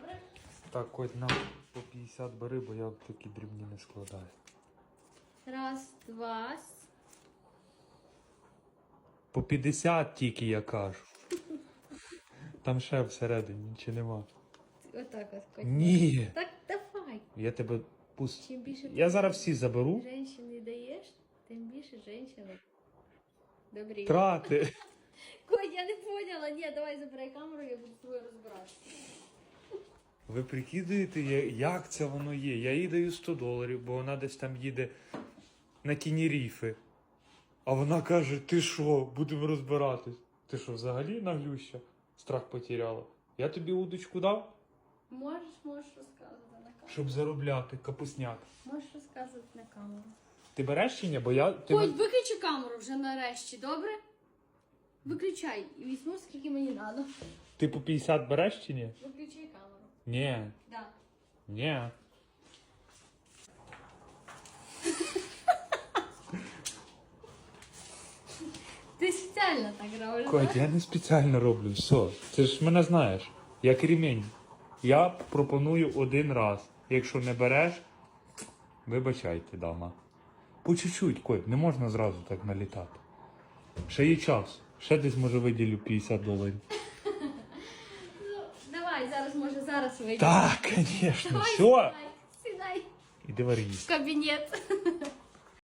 добре? Так, Коть, на по 50 бери, бо я такі дрібні не складаю. Раз, два. По 50 тільки я кажу. Там ще всередині нічого нема. Отак от. Коть. Ні. Так давай. Я тебе пуст. Чим більше Я зараз всі заберу. женщини даєш, тим більше женщина. Добрі. Трати. Коть, я не поняла. Ні, давай забирай камеру, я буду з тобою розбиратися. Ви прикидуєте, я- як це воно є? Я їй даю 100 доларів, бо вона десь там їде на Тініріфи. А вона каже: ти що, будемо розбиратись? Ти що, взагалі наглюща? Страх потеряла. Я тобі удочку дав, Можеш, можеш розказувати на камеру. щоб заробляти капусняк. Можеш розказувати на камеру. Ти береш чи ні? Бо я. Ти... Коть, виключи камеру вже нарешті, добре? Виключай і візьму, скільки мені треба. ти по 50 береш чи ні? Виключай Ні. Да. Ні. Ти спеціально так робиш, Коть, я не спеціально роблю, все. Ти ж мене знаєш. Як ремінь. Я пропоную один раз. Якщо не береш, вибачайте, дама. По чуть-чуть, Коть, не можна зразу так налітати. Ще є час. Ще десь може виділю 50 доларів. Зараз може зараз вийде. Так, звісно. Все. сідай, сідай Іди варись. в кабінет.